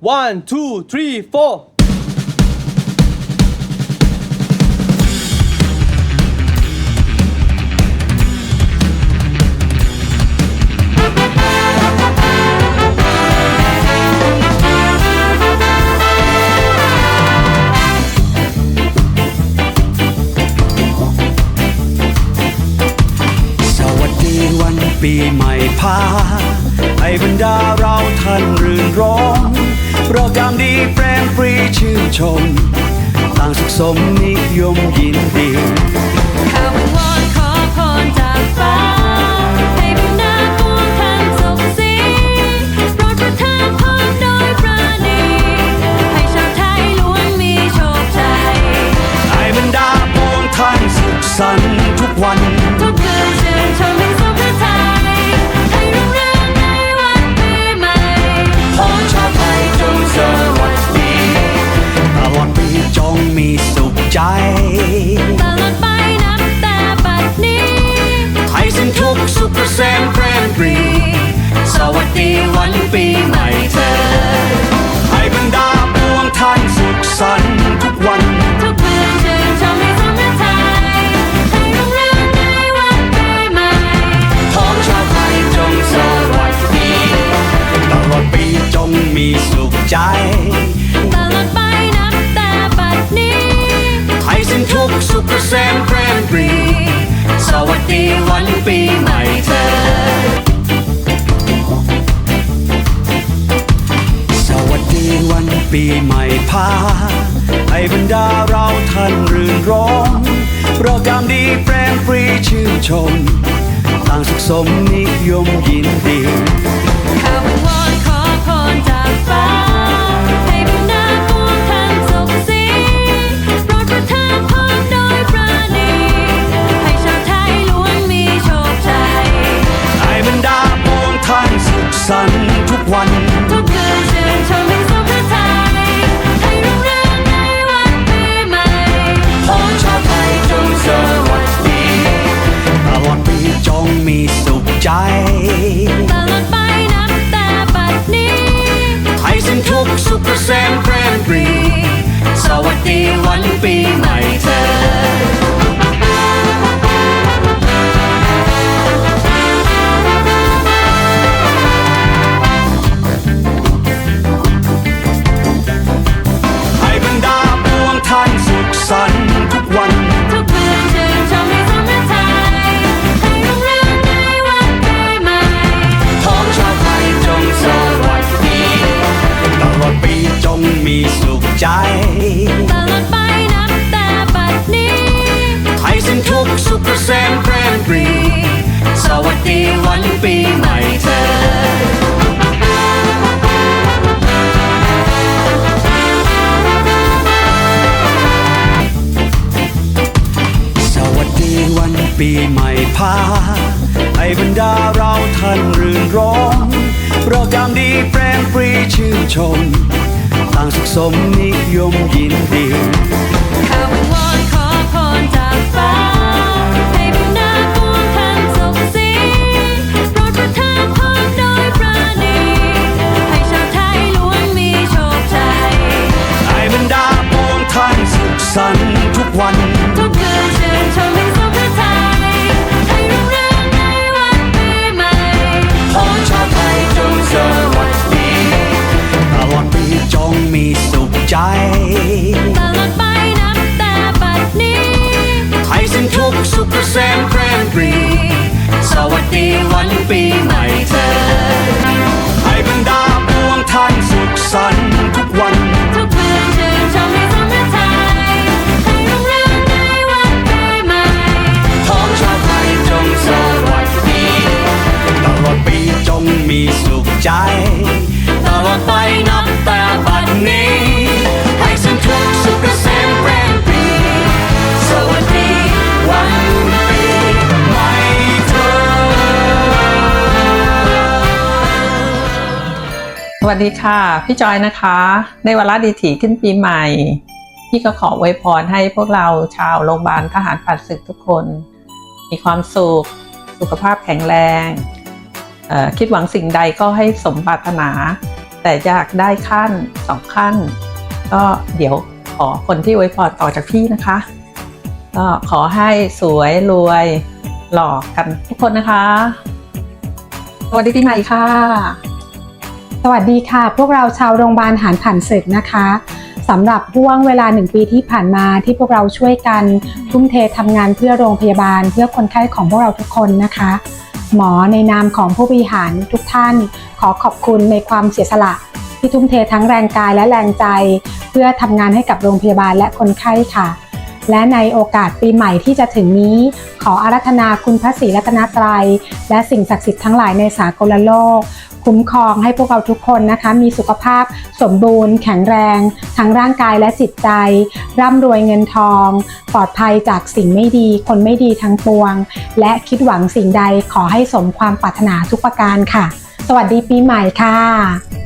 One two three four ปีใหม่พาให้บรรดาเราท่านรื่นรม โปรแกรมดีแฟรมฟรีชื่นชม ต่างสุขสมนิยมยินดี ทุกข์สุขเกษมแปรนปรีสวัสดีวันปีใหม่เธอ ให้บรรดาปวงท่านสุขสันต์ทุกวันทุกคืนชื่นชมในสุขพระไทยให้รุ่งเรืองในวันปีใหม่ของชาวไทยจงสวัสดีตลอดปีจงมีสุขใจ ปีใหม่พา ให้บรรดาเราท่านรื่นรมโปรแกรมดีแปรมปรีชื่นชม ต่างสุขสมนิยมยินดี ชื่นชม ต่างสุขสมนิยมยินดีข้าวิงวอนขอพรจากฟ้า ให้บรรดาปวงท่านสุขสีโปรดประทานพรโดยประณี ให้ชาวไทยล้วนมีโชคชัยให้บรรดาปวงท่านสุขสันต์ทุกวันทุกคืน มีสุขใจตลอดไปนับแต่บัดนี้ให้สิ้นทุกข์สุขเกษมแปรนปรี สวัสดีวันปีใหม่เธอ วัสดีค่ะ พี่จอยนะคะ ในวาระดีถีขึ้นปีใหม่ พี่ก็ขอไวพรให้พวกเราชาวโรงพยาบาลทหารผ่านศึกทุกคน มีความสุข สุขภาพแข็งแรง คิดหวังสิ่งใดก็ให้สมปรารถนา แต่อยากได้ขั้นสองขั้น ก็เดี๋ยวขอคนที่อวยพรต่อจากพี่นะคะ ก็ขอให้สวยรวยหล่อกันทุกคนนะคะสวัสดีปีใหม่ค่ะ สวัสดีค่ะ พวกเราชาวโรงพยาบาลหารผ่านศึกนะคะสำหรับห่วงเวลาหนึ่งปีที่ผ่านมาที่พวกเราช่วยกันทุ่มเททำงานเพื่อโรงพยาบาล เพื่อคนไข้ของพวกเราทุกคนนะคะ หมอในนามของผู้บริหารทุกท่าน ขอขอบคุณในความเสียสละที่ทุ่มเททั้งแรงกายและแรงใจ เพื่อทำงานให้กับโรงพยาบาลและคนไข้ค่ะ และในโอกาสปีใหม่ที่จะถึงนี้ ขออารัธนาคุณพระศรีรัตนตรัย และสิ่งศักดิ์สิทธิ์ทั้งหลายในสากลโลก คุ้มครองให้พวกเราทุกคนนะคะ มีสุขภาพสมบูรณ์ แข็งแรง ทั้งร่างกายและจิตใจ ร่ำรวยเงินทอง ปลอดภัยจากสิ่งไม่ดี คนไม่ดีทั้งปวง และคิดหวังสิ่งใดขอให้สมความปรารถนาทุกประการค่ะ สวัสดีปีใหม่ค่ะ